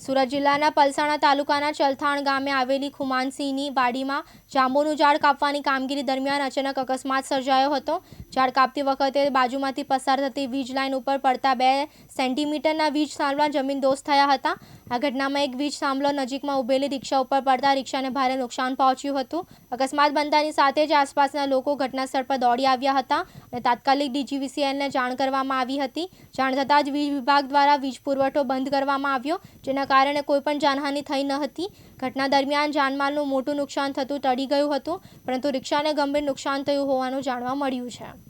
સુરત જિલ્લાના પલસાણા તાલુકાના ચલથાણ ગામે આવેલી ખુમાનસિંહની વાડીમાં જાંબુનું ઝાડ કાપવાની કામગીરી દરમિયાન અચાનક અકસ્માત સર્જાયો હતો. ઝાડ કાપતી વખતે બાજુમાંથી પસાર થતી વીજ લાઇન ઉપર પડતા બે સેન્ટીમીટરના વીજ સાંભળા જમીન દોસ્ત થયા હતા. આ ઘટનામાં એક વીજ થાંભલો નજીકમાં ઉભેલી રિક્ષા ઉપર પડતા રિક્ષાને ભારે નુકસાન પહોંચ્યું હતું. અકસ્માત બનતાની સાથે જ આસપાસના લોકો ઘટનાસ્થળ પર દોડી આવ્યા હતા અને તાત્કાલિક ડીજીવીસીએલને જાણ કરવામાં આવી હતી. જાણ થતાં જ વીજ વિભાગ દ્વારા વીજ પુરવઠો બંધ કરવામાં આવ્યો, જેના કારણે કોઈપણ જાનહાનિ થઈ ન હતી. ઘટના દરમિયાન જાનમાલનું મોટું નુકસાન થતું ટળી ગયું હતું, પરંતુ રિક્ષાને ગંભીર નુકસાન થયું હોવાનું જાણવા મળ્યું છે.